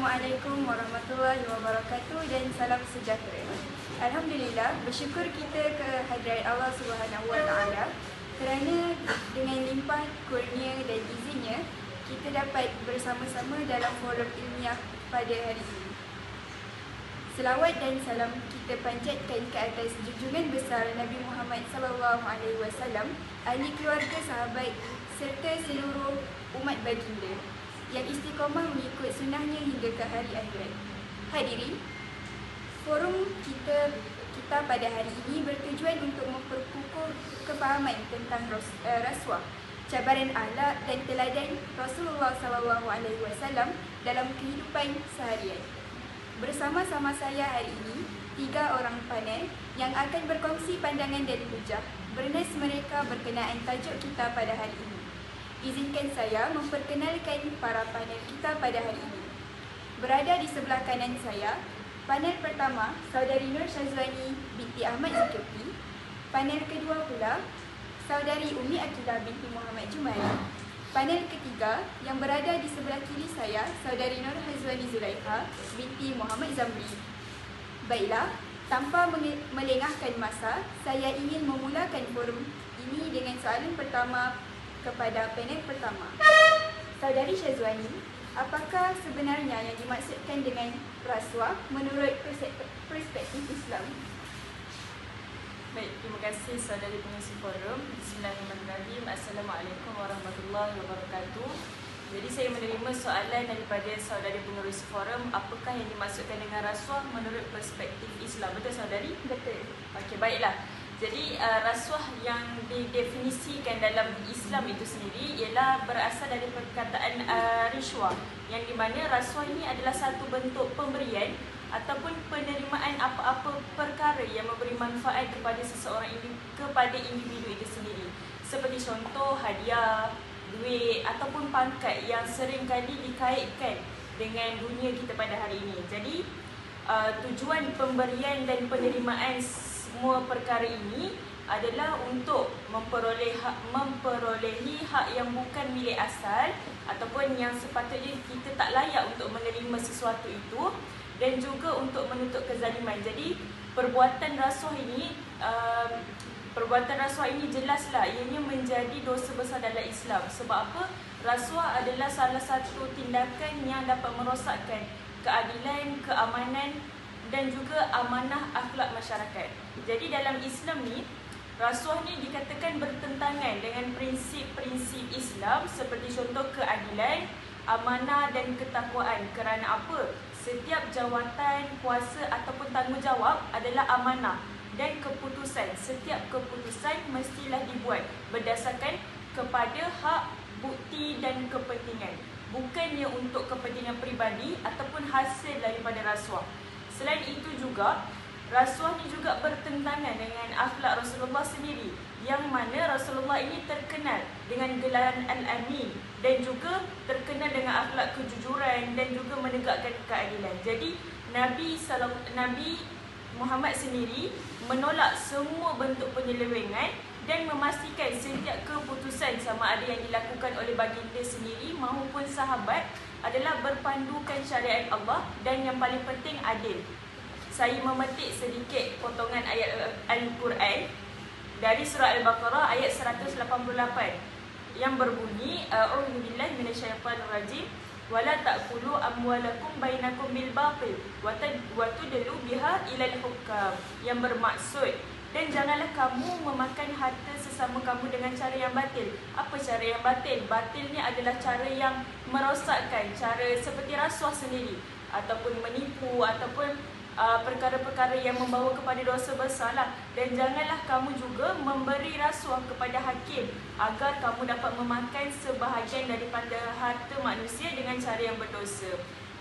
Assalamualaikum warahmatullahi wabarakatuh dan salam sejahtera. Alhamdulillah, bersyukur kita ke hadirat Allah Subhanahu Wa kerana dengan limpah kurnia dan izinnya kita dapat bersama-sama dalam forum ilmiah pada hari ini. Selawat dan salam kita panjatkan ke atas junjungan besar Nabi Muhammad sallallahu alaihi wasallam, ahli keluarga sahabat serta seluruh umat baginda yang istiqomah mengikut sunnahnya hingga ke hari akhirat. Hadirin, forum kita kita pada hari ini bertujuan untuk memperkukuh kefahaman tentang uh, rasuah, cabaran akhlak dan teladan Rasulullah wasallam dalam kehidupan seharian. Bersama-sama saya hari ini, tiga orang panel yang akan berkongsi pandangan dan hujah bernas mereka berkenaan tajuk kita pada hari ini. Izinkan saya memperkenalkan para panel kita pada hari ini. Berada di sebelah kanan saya, panel pertama, Saudari Nur Syazwani binti Ahmad Zulkifli. Panel kedua pula, Saudari Umi Akilah binti Muhammad Jumari. Panel ketiga yang berada di sebelah kiri saya, Saudari Nur Hazwani Zulaikha binti Muhammad Zamri. Baiklah, tanpa melengahkan masa, saya ingin memulakan forum ini dengan soalan pertama kepada panel pertama. Saudari Syazwani, apakah sebenarnya yang dimaksudkan dengan rasuah menurut perspektif Islam? Baik, terima kasih saudari pengisi forum. Bismillahirrahmanirrahim. Assalamualaikum warahmatullahi wabarakatuh. Jadi saya menerima soalan daripada saudari pengurus forum, apakah yang dimaksudkan dengan rasuah menurut perspektif Islam? Betul saudari? Betul. Okey, baiklah. Jadi uh, rasuah yang didefinisikan dalam Islam itu sendiri ialah berasal dari perkataan uh, rishwah yang di mana rasuah ini adalah satu bentuk pemberian ataupun penerimaan apa-apa perkara yang memberi manfaat kepada seseorang ini kepada individu itu sendiri. Seperti contoh hadiah, duit ataupun pangkat yang sering kali dikaitkan dengan dunia kita pada hari ini. Jadi uh, tujuan pemberian dan penerimaan semua perkara ini adalah untuk memperoleh hak, memperolehi hak yang bukan milik asal ataupun yang sepatutnya kita tak layak untuk menerima sesuatu itu dan juga untuk menutup kezaliman. Jadi perbuatan rasuah ini um, perbuatan rasuah ini jelaslah ianya menjadi dosa besar dalam Islam. Sebab apa? Rasuah adalah salah satu tindakan yang dapat merosakkan keadilan, keamanan dan juga amanah akhlak masyarakat. Jadi dalam Islam ni rasuah ni dikatakan bertentangan dengan prinsip-prinsip Islam seperti contoh keadilan, amanah dan ketakwaan. Kerana apa? Setiap jawatan, kuasa ataupun tanggungjawab adalah amanah dan keputusan. Setiap keputusan mestilah dibuat berdasarkan kepada hak, bukti dan kepentingan. Bukannya untuk kepentingan peribadi ataupun hasil daripada rasuah. Selain itu juga, rasuah ni juga bertentangan dengan akhlak Rasulullah sendiri yang mana Rasulullah ini terkenal dengan gelaran Al-Amin dan juga terkenal dengan akhlak kejujuran dan juga menegakkan keadilan. Jadi Nabi Salam, Nabi Muhammad sendiri menolak semua bentuk penyelewengan dan memastikan setiap keputusan sama ada yang dilakukan oleh baginda sendiri maupun sahabat adalah berpandukan syariat Allah dan yang paling penting adil. Saya memetik sedikit potongan ayat Al-Quran dari surah Al-Baqarah ayat 188 yang berbunyi A'udzubillahi minasyaitonirrajim wala ta'kulu amwalakum bainakum bil batil wa tudlu biha ila al-hukam yang bermaksud dan janganlah kamu memakan harta sesama kamu dengan cara yang batil. Apa cara yang batil? Batil ni adalah cara yang merosakkan, cara seperti rasuah sendiri ataupun menipu ataupun uh, perkara-perkara yang membawa kepada dosa besar lah. Dan janganlah kamu juga memberi rasuah kepada hakim agar kamu dapat memakan sebahagian daripada harta manusia dengan cara yang berdosa.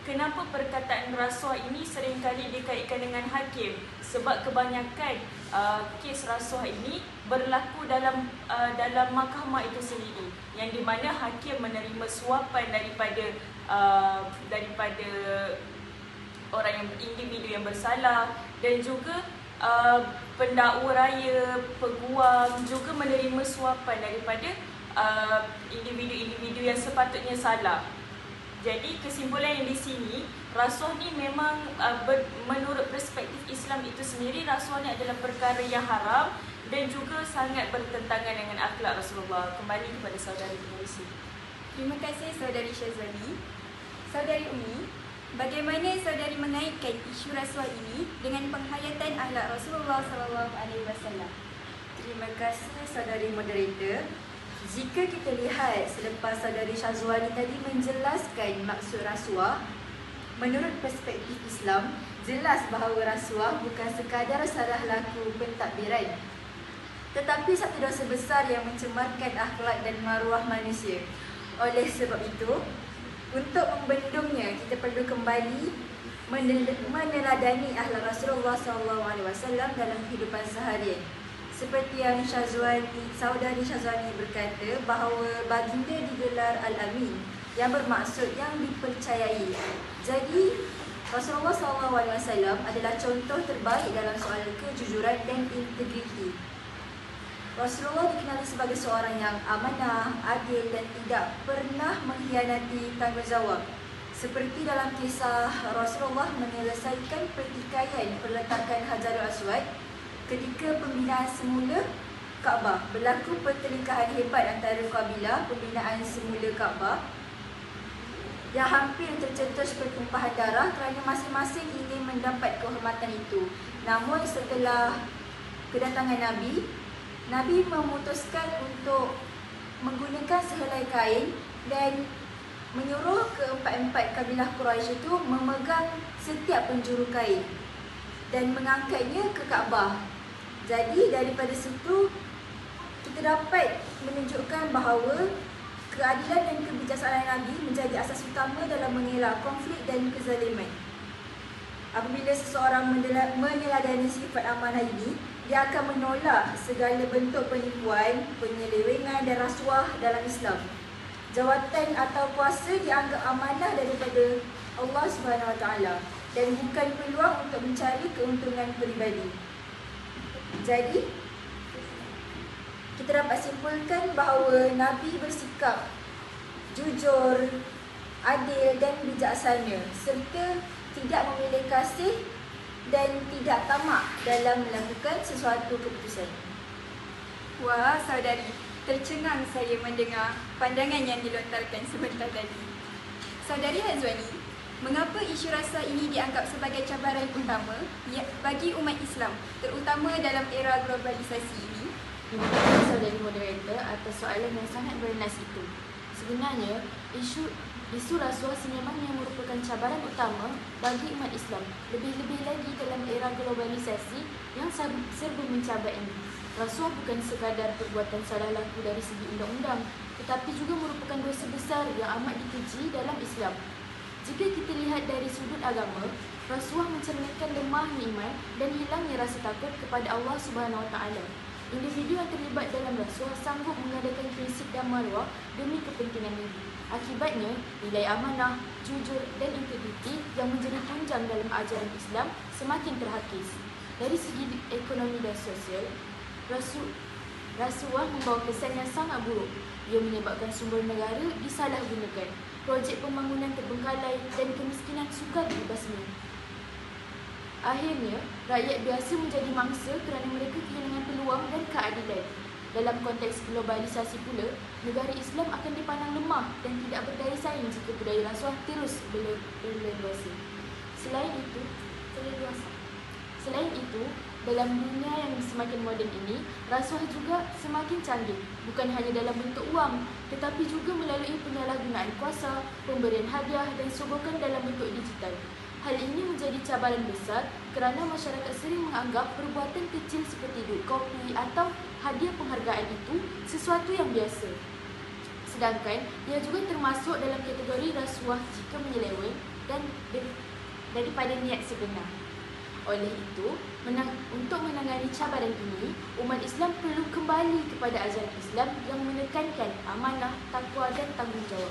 Kenapa perkataan rasuah ini seringkali dikaitkan dengan hakim? Sebab kebanyakan uh, kes rasuah ini berlaku dalam uh, dalam mahkamah itu sendiri yang di mana hakim menerima suapan daripada uh, daripada orang yang individu yang bersalah dan juga uh, pendakwa raya, peguam juga menerima suapan daripada uh, individu-individu yang sepatutnya salah. Jadi kesimpulan yang di sini, rasuah ni memang uh, ber, menurut perspektif Islam itu sendiri rasuah ni adalah perkara yang haram dan juga sangat bertentangan dengan akhlak Rasulullah. Kembali kepada saudari penerusi. Terima kasih saudari Syazwani. Saudari Umi, bagaimana saudari mengaitkan isu rasuah ini dengan penghayatan akhlak Rasulullah sallallahu alaihi wasallam? Terima kasih saudari moderator. Jika kita lihat selepas saudari Syazwani tadi menjelaskan maksud rasuah, menurut perspektif Islam, jelas bahawa rasuah bukan sekadar salah laku pentadbiran. Tetapi satu dosa besar yang mencemarkan akhlak dan maruah manusia. Oleh sebab itu, untuk membendungnya, kita perlu kembali meneladani akhlak Rasulullah SAW dalam kehidupan seharian. Seperti yang Syazwani, saudari Syazwani berkata bahawa baginda digelar Al-Amin yang bermaksud yang dipercayai. Jadi, Rasulullah SAW adalah contoh terbaik dalam soal kejujuran dan integriti. Rasulullah dikenali sebagai seorang yang amanah, adil dan tidak pernah mengkhianati tanggungjawab. Seperti dalam kisah Rasulullah menyelesaikan pertikaian perletakan Hajarul Aswad ketika pembinaan semula Kaabah. Berlaku pertelingkahan hebat antara kabilah pembinaan semula Kaabah yang hampir tercetus pertumpahan darah kerana masing-masing ingin mendapat kehormatan itu. Namun setelah kedatangan Nabi, Nabi memutuskan untuk menggunakan sehelai kain dan menyuruh keempat-empat kabilah Quraisy itu memegang setiap penjuru kain dan mengangkatnya ke Kaabah. Jadi daripada situ kita dapat menunjukkan bahawa keadilan dan kebijaksanaan Nabi menjadi asas utama dalam mengelak konflik dan kezaliman. Apabila seseorang meneladani sifat amanah ini, dia akan menolak segala bentuk penipuan, penyelewengan dan rasuah dalam Islam. Jawatan atau kuasa dianggap amanah daripada Allah Subhanahu Wa Taala dan bukan peluang untuk mencari keuntungan peribadi. Jadi, kita dapat simpulkan bahawa Nabi bersikap jujur, adil dan bijaksana serta tidak memilih kasih dan tidak tamak dalam melakukan sesuatu keputusan. Wah, saudari, tercengang saya mendengar pandangan yang dilontarkan sebentar tadi. Saudari Hazwani, mengapa isu rasa ini dianggap sebagai cabaran utama bagi umat Islam, terutama dalam era globalisasi ini? Terima kasih saudari moderator atas soalan yang sangat bernas itu. Sebenarnya, isu Isu rasuah sememangnya merupakan cabaran utama bagi umat Islam, lebih-lebih lagi dalam era globalisasi yang serba mencabar ini. Rasuah bukan sekadar perbuatan salah laku dari segi undang-undang, tetapi juga merupakan dosa besar yang amat dikeji dalam Islam. Jika kita lihat dari sudut agama, rasuah mencerminkan lemahnya iman dan hilangnya rasa takut kepada Allah Subhanahu Taala. Individu yang terlibat dalam rasuah sanggup mengadakan prinsip dan maruah demi kepentingan negeri. Akibatnya, nilai amanah, jujur dan integriti yang menjadi tunjang dalam ajaran Islam semakin terhakis. Dari segi ekonomi dan sosial, rasu, rasuah membawa kesan yang sangat buruk. Ia menyebabkan sumber negara disalahgunakan, projek pembangunan terbengkalai dan kemiskinan sukar dibasmi. Akhirnya, rakyat biasa menjadi mangsa kerana mereka kehilangan peluang dan keadilan. Dalam konteks globalisasi pula, negara Islam akan dipandang lemah dan tidak berdaya saing jika budaya rasuah terus berleluasa. Selain itu, terleluasa. Selain itu, dalam dunia yang semakin moden ini, rasuah juga semakin canggih. Bukan hanya dalam bentuk wang, tetapi juga melalui penyalahgunaan kuasa, pemberian hadiah dan sogokan dalam bentuk digital. Hal ini menjadi cabaran besar kerana masyarakat sering menganggap perbuatan kecil seperti duit kopi atau hadiah penghargaan itu sesuatu yang biasa. Sedangkan ia juga termasuk dalam kategori rasuah jika menyeleweng dan daripada niat sebenar. Oleh itu, menang, untuk menangani cabaran ini, umat Islam perlu kembali kepada ajaran Islam yang menekankan amanah, takwa dan tanggungjawab.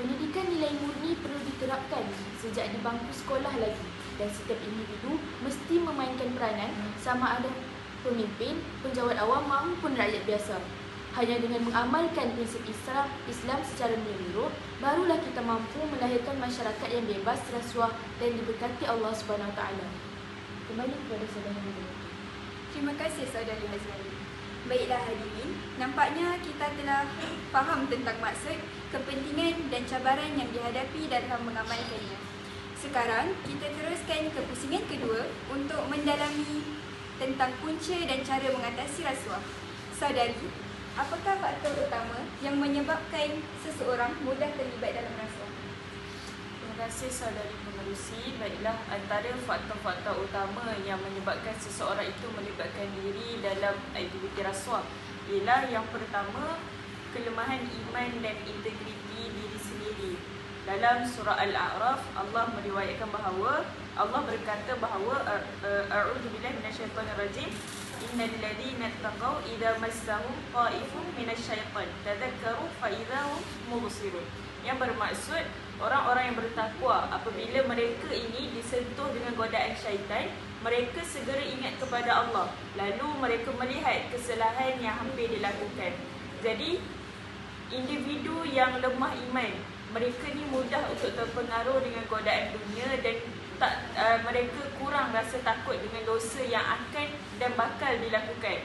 Pendidikan nilai murni perlu diterapkan sejak di bangku sekolah lagi dan setiap individu mesti memainkan peranan sama ada pemimpin, penjawat awam maupun rakyat biasa. Hanya dengan mengamalkan prinsip Islam, Islam secara menyeluruh, barulah kita mampu melahirkan masyarakat yang bebas rasuah dan diberkati Allah Subhanahu Wa Taala. Kembali kepada saudara moderator. Terima kasih saudari Hazrali. Baiklah hadirin, nampaknya kita telah faham tentang maksud, kepentingan dan cabaran yang dihadapi dalam mengamalkannya. Sekarang, kita teruskan ke pusingan kedua untuk mendalami tentang punca dan cara mengatasi rasuah. Saudari, apakah faktor utama yang menyebabkan seseorang mudah terlibat dalam rasuah? Kasih saudari pengerusi. Baiklah, antara faktor-faktor utama yang menyebabkan seseorang itu melibatkan diri dalam aktiviti rasuah ialah yang pertama, kelemahan iman dan integriti diri sendiri. Dalam surah Al-A'raf, Allah meriwayatkan bahawa Allah berkata bahawa a'udzubillahi minasyaitonirrajim innal ladzina taqaw idza massahum ta'ifun minasyaitan tadhakkaru fa idzahum mubsirun. Yang bermaksud orang-orang yang bertakwa apabila mereka ini disentuh dengan godaan syaitan, mereka segera ingat kepada Allah. Lalu mereka melihat kesalahan yang hampir dilakukan. Jadi individu yang lemah iman, mereka ni mudah untuk terpengaruh dengan godaan dunia dan tak uh, mereka kurang rasa takut dengan dosa yang akan dan bakal dilakukan.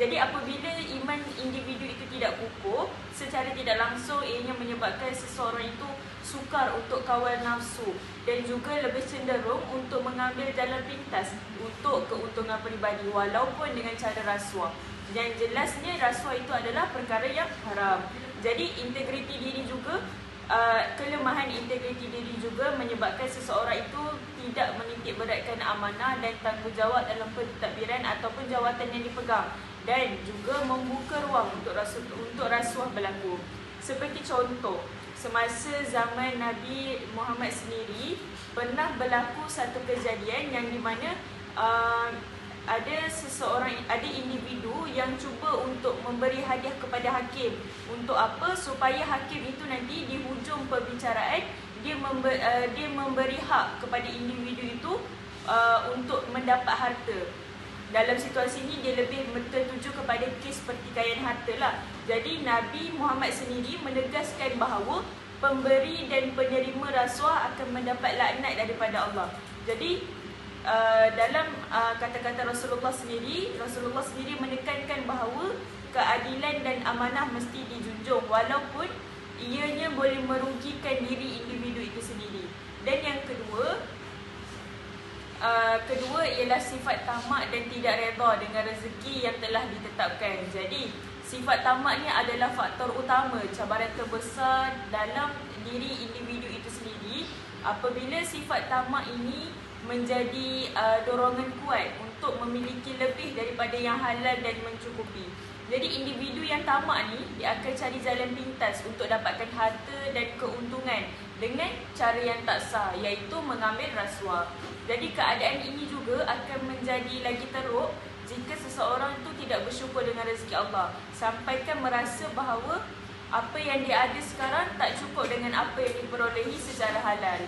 Jadi apabila iman individu itu tidak kukuh, secara tidak langsung ianya menyebabkan seseorang itu sukar untuk kawal nafsu dan juga lebih cenderung untuk mengambil jalan pintas untuk keuntungan peribadi walaupun dengan cara rasuah. Yang jelasnya rasuah itu adalah perkara yang haram. Jadi integriti diri juga uh, kelemahan integriti diri juga menyebabkan seseorang itu tidak menitik beratkan amanah dan tanggungjawab dalam pentadbiran ataupun jawatan yang dipegang dan juga membuka ruang untuk rasuah, untuk rasuah berlaku. Seperti contoh, semasa zaman Nabi Muhammad sendiri pernah berlaku satu kejadian yang di mana uh, ada seseorang ada individu yang cuba untuk memberi hadiah kepada hakim. Untuk apa? Supaya hakim itu nanti di hujung perbicaraan dia memberi, uh, dia memberi hak kepada individu itu uh, untuk mendapat harta dalam situasi ini dia lebih tertuju kepada kes pertikaian harta lah. Jadi Nabi Muhammad sendiri menegaskan bahawa pemberi dan penerima rasuah akan mendapat laknat daripada Allah. Jadi uh, dalam uh, kata-kata Rasulullah sendiri, Rasulullah sendiri menekankan bahawa keadilan dan amanah mesti dijunjung walaupun ianya boleh merugikan diri individu itu sendiri. Dan yang kedua, uh, kedua ialah sifat tamak dan tidak redha dengan rezeki yang telah ditetapkan. Jadi, sifat tamak ni adalah faktor utama cabaran terbesar dalam diri individu itu sendiri. Apabila sifat tamak ini menjadi uh, dorongan kuat untuk memiliki lebih daripada yang halal dan mencukupi. Jadi individu yang tamak ni dia akan cari jalan pintas untuk dapatkan harta dan keuntungan dengan cara yang tak sah iaitu mengambil rasuah. Jadi keadaan ini juga akan menjadi lagi teruk jika seseorang itu tidak bersyukur dengan rezeki Allah sampaikan merasa bahawa apa yang dia ada sekarang tak cukup dengan apa yang diperolehi secara halal.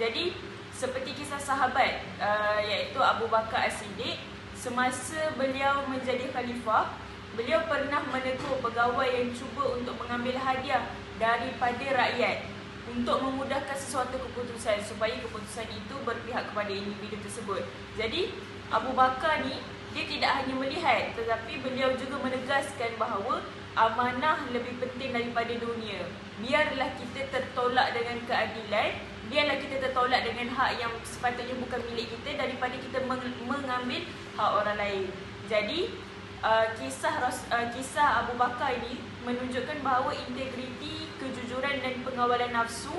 Jadi seperti kisah sahabat uh, iaitu Abu Bakar As-Siddiq semasa beliau menjadi khalifah Beliau pernah menegur pegawai yang cuba untuk mengambil hadiah daripada rakyat untuk memudahkan sesuatu keputusan supaya keputusan itu berpihak kepada individu tersebut. Jadi Abu Bakar ni dia tidak hanya melihat tetapi beliau juga menegaskan bahawa amanah lebih penting daripada dunia. Biarlah kita tertolak dengan keadilan, biarlah kita tertolak dengan hak yang sepatutnya bukan milik kita daripada kita mengambil hak orang lain. Jadi uh, kisah uh, kisah Abu Bakar ini menunjukkan bahawa integriti, kejujuran dan pengawalan nafsu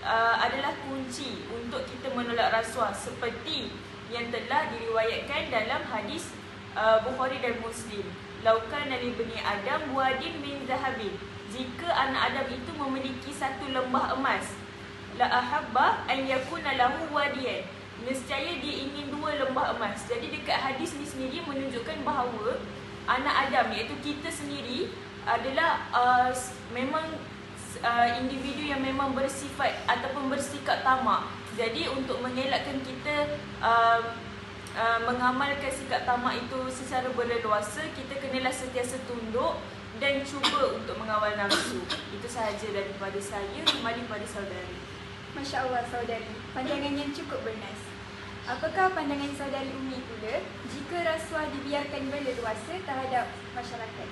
uh, adalah kunci untuk kita menolak rasuah seperti yang telah diriwayatkan dalam hadis uh, Bukhari dan Muslim. Laukan ali bani Adam wadin min zahabin. Jika anak Adam itu memiliki satu lembah emas, la ahabba an yakuna lahu wadiyan nescaya dia ingin dua lembah emas. Jadi dekat hadis ni sendiri menunjukkan bahawa anak Adam iaitu kita sendiri adalah uh, memang uh, individu yang memang bersifat ataupun bersikap tamak. Jadi untuk mengelakkan kita uh, uh, mengamalkan sikap tamak itu secara berleluasa, kita kenalah sentiasa tunduk dan cuba untuk mengawal nafsu. Itu sahaja daripada saya. Kembali pada saudari. Masya Allah saudari, pandangan yang cukup bernas. Apakah pandangan saudari Umi pula jika rasuah dibiarkan berleluasa terhadap masyarakat?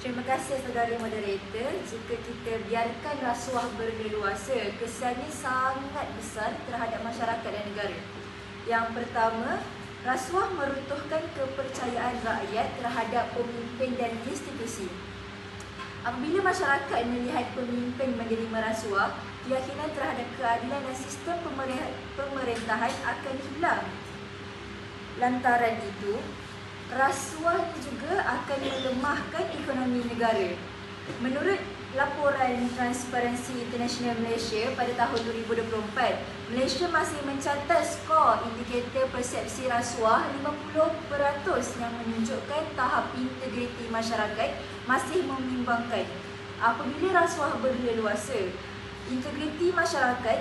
Terima kasih saudara moderator. Jika kita biarkan rasuah berleluasa, kesannya sangat besar terhadap masyarakat dan negara. Yang pertama, rasuah meruntuhkan kepercayaan rakyat terhadap pemimpin dan institusi. Apabila masyarakat melihat pemimpin menerima rasuah, keyakinan terhadap keadilan dan sistem pemerintahan akan hilang. Lantaran itu, rasuah juga akan melemahkan ekonomi negara. Menurut laporan Transparency International Malaysia pada tahun 2024, Malaysia masih mencatat skor indikator persepsi rasuah 50% yang menunjukkan tahap integriti masyarakat masih membimbangkan. Apabila rasuah berleluasa, integriti masyarakat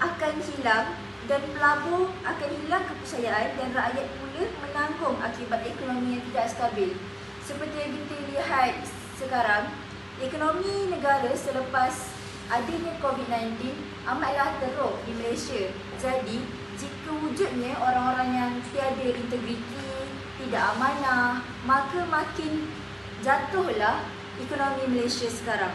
akan hilang dan pelabur akan hilang kepercayaan dan rakyat pula menanggung akibat ekonomi yang tidak stabil. Seperti yang kita lihat sekarang, ekonomi negara selepas adanya COVID-19 amatlah teruk di Malaysia. Jadi, jika wujudnya orang-orang yang tiada integriti, tidak amanah, maka makin jatuhlah ekonomi Malaysia sekarang.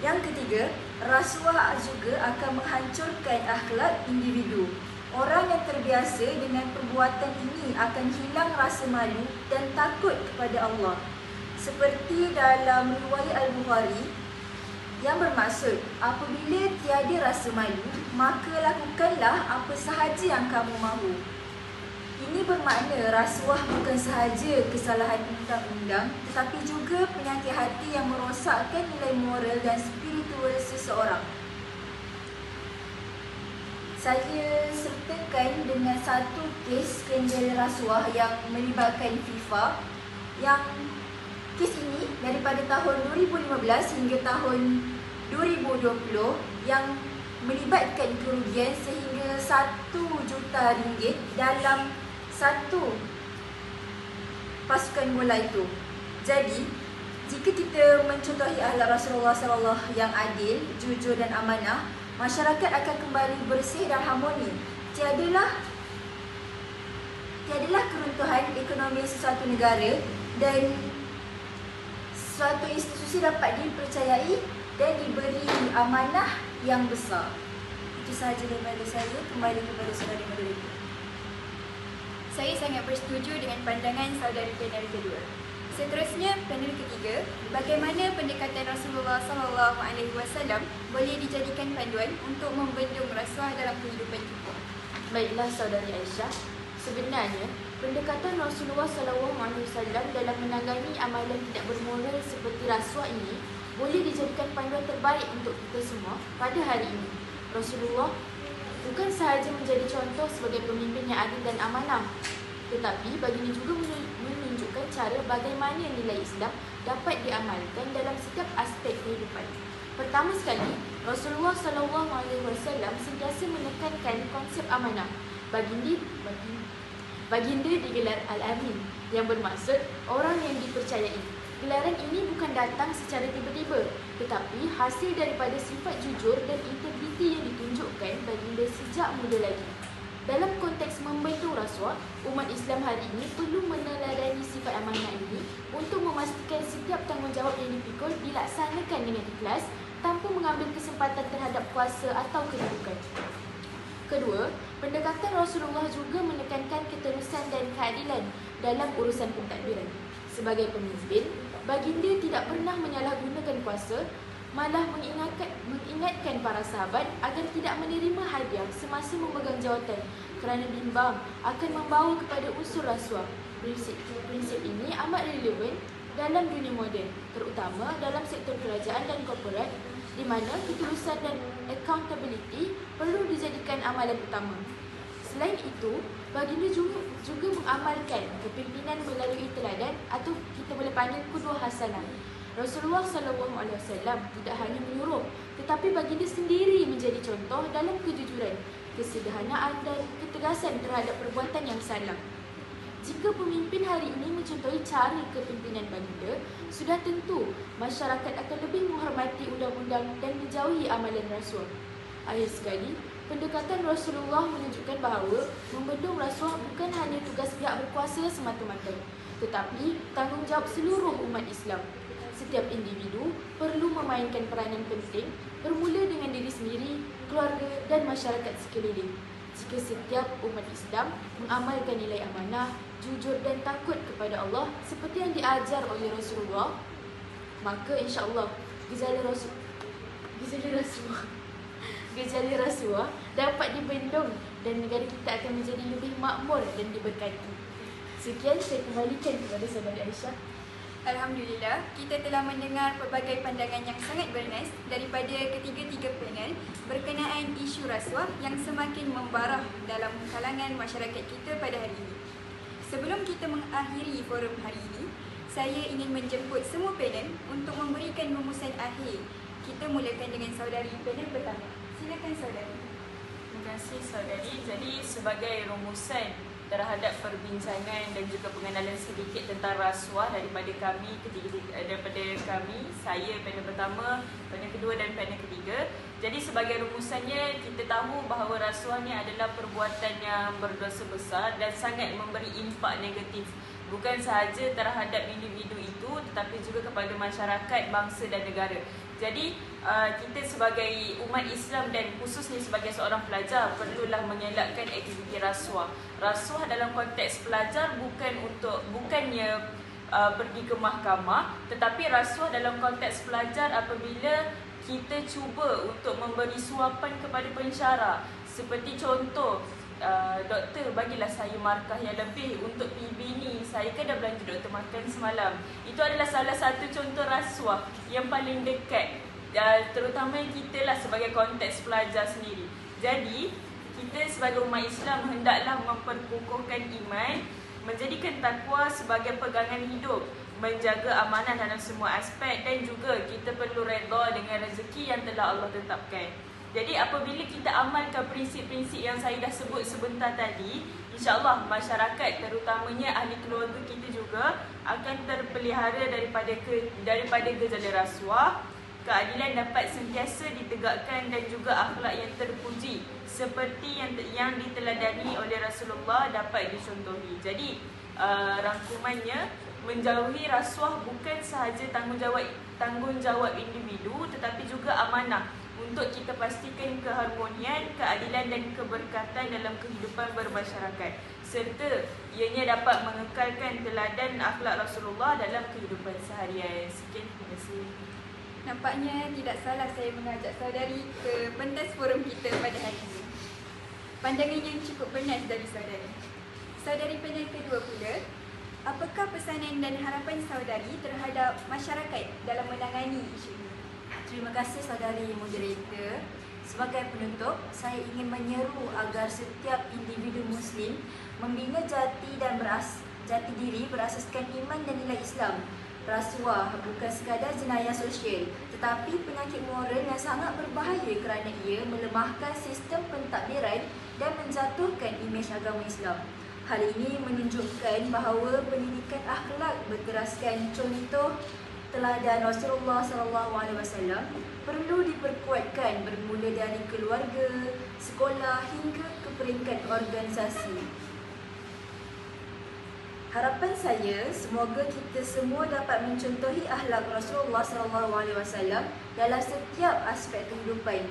Yang ketiga, rasuah juga akan menghancurkan akhlak individu. Orang yang terbiasa dengan perbuatan ini akan hilang rasa malu dan takut kepada Allah. Seperti dalam riwayat Al-Bukhari yang bermaksud apabila tiada rasa malu, maka lakukanlah apa sahaja yang kamu mahu. Ini bermakna rasuah bukan sahaja kesalahan undang-undang tetapi juga penyakit hati yang merosakkan nilai moral dan spiritual seseorang. Saya sertakan dengan satu kes skandal rasuah yang melibatkan FIFA yang kes ini daripada tahun 2015 hingga tahun 2020 yang melibatkan kerugian sehingga 1 juta ringgit dalam satu pasukan bola itu. Jadi, jika kita mencontohi ahlak Rasulullah sallallahu yang adil, jujur dan amanah, masyarakat akan kembali bersih dan harmoni. Tiadalah tiadalah keruntuhan ekonomi sesuatu negara dan suatu institusi dapat dipercayai dan diberi amanah yang besar. Itu sahaja daripada saya. Kembali kepada saudari moderator. Saya sangat bersetuju dengan pandangan saudari panel kedua. Seterusnya, panel ketiga, bagaimana pendekatan Rasulullah sallallahu alaihi wasallam boleh dijadikan panduan untuk membendung rasuah dalam kehidupan kita. Baiklah saudari Aisyah, sebenarnya pendekatan Rasulullah sallallahu alaihi wasallam dalam menangani amalan tidak bermoral seperti rasuah ini boleh dijadikan panduan terbaik untuk kita semua pada hari ini. Rasulullah bukan sahaja menjadi contoh sebagai pemimpin yang adil dan amanah, tetapi baginda juga menunjukkan cara bagaimana nilai Islam dapat diamalkan dalam setiap aspek kehidupan. Pertama sekali, Rasulullah wasallam sentiasa menekankan konsep amanah. Baginda baginda, baginda digelar Al-Amin yang bermaksud orang yang dipercayai. Gelaran ini bukan datang secara tiba-tiba, tetapi hasil daripada sifat jujur dan integriti yang ditunjukkan baginda sejak muda lagi. Dalam konteks membentuk rasuah, umat Islam hari ini perlu meneladani sifat amanah ini untuk memastikan setiap tanggungjawab yang dipikul dilaksanakan dengan ikhlas tanpa mengambil kesempatan terhadap kuasa atau kedudukan. Kedua, pendekatan Rasulullah juga menekankan keterusan dan keadilan dalam urusan pentadbiran. Sebagai pemimpin, baginda tidak pernah menyalahgunakan kuasa, malah mengingatkan, mengingatkan para sahabat agar tidak menerima hadiah semasa memegang jawatan kerana bimbang akan membawa kepada unsur rasuah. Prinsip, prinsip ini amat relevan dalam dunia moden, terutama dalam sektor kerajaan dan korporat di mana ketulusan dan accountability perlu dijadikan amalan utama. Selain itu, baginda juga, juga mengamalkan kepimpinan melalui teladan atau kita boleh panggil kudua hasanah. Rasulullah sallallahu alaihi wasallam tidak hanya menyuruh tetapi baginda sendiri menjadi contoh dalam kejujuran, kesederhanaan dan ketegasan terhadap perbuatan yang salah. Jika pemimpin hari ini mencontohi cara kepimpinan baginda, sudah tentu masyarakat akan lebih menghormati undang-undang dan menjauhi amalan rasuah. Akhir sekali, pendekatan Rasulullah menunjukkan bahawa membendung rasuah bukan hanya tugas pihak berkuasa semata-mata, tetapi tanggungjawab seluruh umat Islam. Setiap individu perlu memainkan peranan penting bermula dengan diri sendiri, keluarga dan masyarakat sekeliling. Jika setiap umat Islam mengamalkan nilai amanah, jujur dan takut kepada Allah seperti yang diajar oleh Rasulullah, maka insya-Allah gejala rasul gejala rasuah gejala rasuah dapat dibendung dan negara kita akan menjadi lebih makmur dan diberkati. Sekian saya kembalikan kepada saudara Aisyah. Alhamdulillah, kita telah mendengar pelbagai pandangan yang sangat bernas daripada ketiga-tiga panel berkenaan isu rasuah yang semakin membarah dalam kalangan masyarakat kita pada hari ini. Sebelum kita mengakhiri forum hari ini, saya ingin menjemput semua panel untuk memberikan rumusan akhir. Kita mulakan dengan saudari panel pertama. Silakan saudari. Terima kasih saudari. Jadi sebagai rumusan terhadap perbincangan dan juga pengenalan sedikit tentang rasuah daripada kami ketiga eh, daripada kami saya panel pertama, panel kedua dan panel ketiga. Jadi sebagai rumusannya kita tahu bahawa rasuah ni adalah perbuatan yang berdosa besar dan sangat memberi impak negatif bukan sahaja terhadap individu itu tetapi juga kepada masyarakat, bangsa dan negara. Jadi uh, kita sebagai umat Islam dan khususnya sebagai seorang pelajar perlulah mengelakkan aktiviti rasuah. Rasuah dalam konteks pelajar bukan untuk bukannya uh, pergi ke mahkamah tetapi rasuah dalam konteks pelajar apabila kita cuba untuk memberi suapan kepada pensyarah. Seperti contoh Uh, doktor bagilah saya markah yang lebih untuk PB ni. Saya kan dah belanja doktor makan semalam. Itu adalah salah satu contoh rasuah yang paling dekat. Uh, terutama kita lah sebagai konteks pelajar sendiri. Jadi kita sebagai umat Islam hendaklah memperkukuhkan iman menjadikan takwa sebagai pegangan hidup menjaga amanah dalam semua aspek dan juga kita perlu redha dengan rezeki yang telah Allah tetapkan jadi apabila kita amalkan prinsip-prinsip yang saya dah sebut sebentar tadi, insya-Allah masyarakat terutamanya ahli keluarga kita juga akan terpelihara daripada ke, daripada gejala rasuah, keadilan dapat sentiasa ditegakkan dan juga akhlak yang terpuji seperti yang yang diteladani oleh Rasulullah dapat dicontohi. Jadi uh, rangkumannya menjauhi rasuah bukan sahaja tanggungjawab tanggungjawab individu tetapi juga amanah untuk kita pastikan keharmonian, keadilan dan keberkatan dalam kehidupan bermasyarakat serta ianya dapat mengekalkan teladan akhlak Rasulullah dalam kehidupan seharian. Sekian, terima kasih. Nampaknya tidak salah saya mengajak saudari ke pentas forum kita pada hari ini. Pandangan yang cukup bernas dari saudari. Saudari panel kedua pula, apakah pesanan dan harapan saudari terhadap masyarakat dalam menangani isu ini? Terima kasih saudari moderator. Sebagai penutup, saya ingin menyeru agar setiap individu muslim membina jati dan beras jati diri berasaskan iman dan nilai Islam. Rasuah bukan sekadar jenayah sosial, tetapi penyakit moral yang sangat berbahaya kerana ia melemahkan sistem pentadbiran dan menjatuhkan imej agama Islam. Hal ini menunjukkan bahawa pendidikan akhlak berteraskan contoh teladan Rasulullah sallallahu alaihi wasallam perlu diperkuatkan bermula dari keluarga, sekolah hingga ke peringkat organisasi. Harapan saya semoga kita semua dapat mencontohi akhlak Rasulullah sallallahu alaihi wasallam dalam setiap aspek kehidupan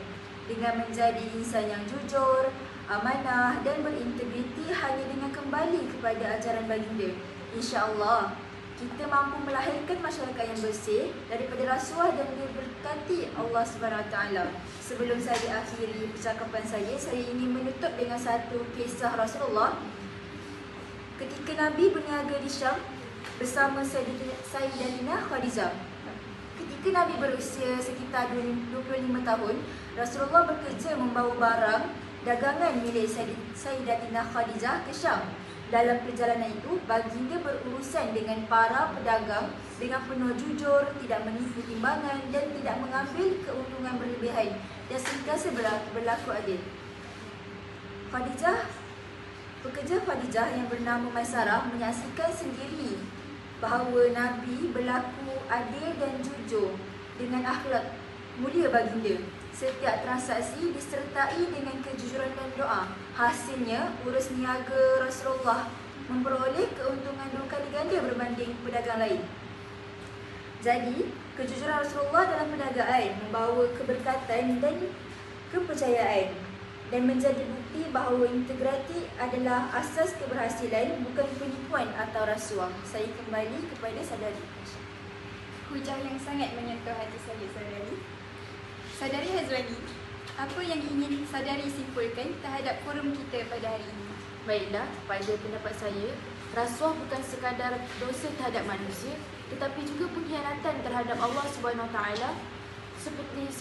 dengan menjadi insan yang jujur, amanah dan berintegriti hanya dengan kembali kepada ajaran baginda. Insya-Allah kita mampu melahirkan masyarakat yang bersih daripada rasuah dan diberkati Allah Taala. Sebelum saya akhiri percakapan saya, saya ingin menutup dengan satu kisah Rasulullah ketika Nabi berniaga di Syam bersama Sayyidatina Khadijah. Ketika Nabi berusia sekitar 25 tahun, Rasulullah bekerja membawa barang dagangan milik Sayyidatina Khadijah ke Syam. Dalam perjalanan itu, baginda berurusan dengan para pedagang dengan penuh jujur, tidak menipu timbangan dan tidak mengambil keuntungan berlebihan dan sentiasa berlaku adil. Khadijah Pekerja Khadijah yang bernama Maisarah menyaksikan sendiri bahawa Nabi berlaku adil dan jujur dengan akhlak mulia baginda. Setiap transaksi disertai dengan kejujuran dan doa. Hasilnya, urus niaga Rasulullah memperoleh keuntungan dua kali ganda berbanding pedagang lain. Jadi, kejujuran Rasulullah dalam perdagangan membawa keberkatan dan kepercayaan dan menjadi bukti bahawa integriti adalah asas keberhasilan bukan penipuan atau rasuah. Saya kembali kepada Sadari. Hujah yang sangat menyentuh hati saya, saudari. Saudari Hazwani, apa yang ingin saudari simpulkan terhadap forum kita pada hari ini? Baiklah, pada pendapat saya, rasuah bukan sekadar dosa terhadap manusia, tetapi juga pengkhianatan terhadap Allah Subhanahu Taala seperti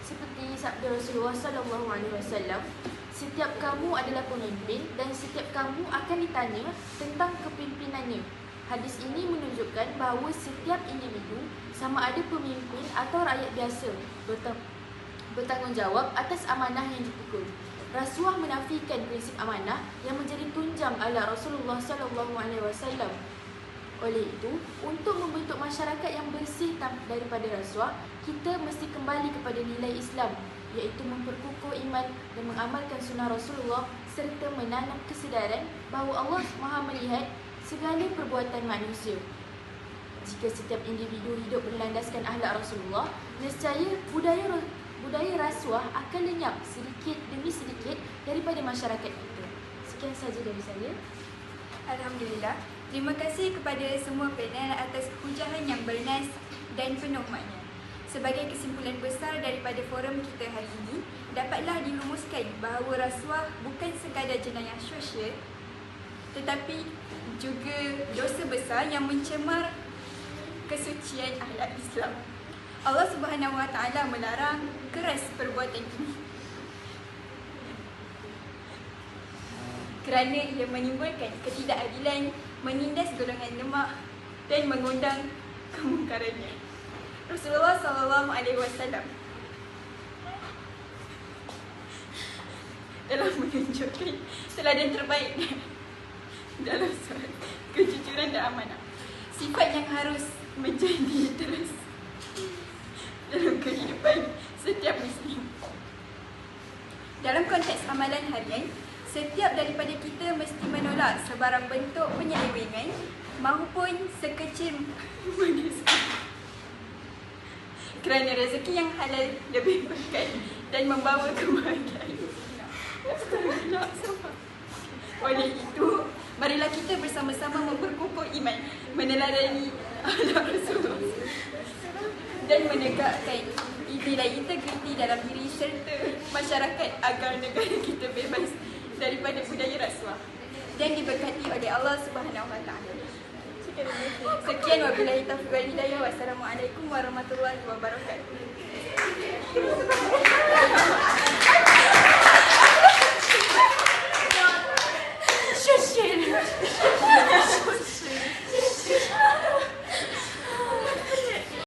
seperti sabda Rasulullah sallallahu alaihi wasallam, setiap kamu adalah pemimpin dan setiap kamu akan ditanya tentang kepimpinannya. Hadis ini menunjukkan bahawa setiap individu sama ada pemimpin atau rakyat biasa bertang- bertanggungjawab atas amanah yang dipikul. Rasuah menafikan prinsip amanah yang menjadi tunjang ala Rasulullah sallallahu alaihi wasallam. Oleh itu, untuk membentuk masyarakat yang bersih daripada rasuah, kita mesti kembali kepada nilai Islam iaitu memperkukuh iman dan mengamalkan sunnah Rasulullah serta menanam kesedaran bahawa Allah Maha melihat segala perbuatan manusia. Jika setiap individu hidup berlandaskan akhlak Rasulullah, nescaya budaya budaya rasuah akan lenyap sedikit demi sedikit daripada masyarakat kita. Sekian saja dari saya. Alhamdulillah. Terima kasih kepada semua panel atas hujahan yang bernas dan penuh makna. Sebagai kesimpulan besar daripada forum kita hari ini, dapatlah dirumuskan bahawa rasuah bukan sekadar jenayah sosial tetapi juga dosa besar yang mencemar kesucian akhlak Islam. Allah Subhanahu Wa Taala melarang keras perbuatan ini. Kerana ia menimbulkan ketidakadilan, menindas golongan lemak dan mengundang kemungkarannya. Rasulullah sallallahu alaihi wasallam telah menunjukkan teladan terbaik dalam soal kejujuran dan amanah. Sifat yang harus menjadi terus dalam kehidupan setiap muslim. Dalam konteks amalan harian, setiap daripada kita mesti menolak sebarang bentuk penyelewengan maupun sekecil. Kerana rezeki yang halal lebih berkat dan membawa kebahagiaan. Oleh itu, marilah kita bersama-sama memperkukuh iman, meneladani Rasulullah dan menegakkan nilai integriti dalam diri serta masyarakat agar negara kita bebas daripada budaya rasuah dan diberkati oleh Allah Subhanahu Wa Taala. Sekian wabillahi taufiq wal hidayah. Wassalamualaikum warahmatullahi wabarakatuh. Yeah.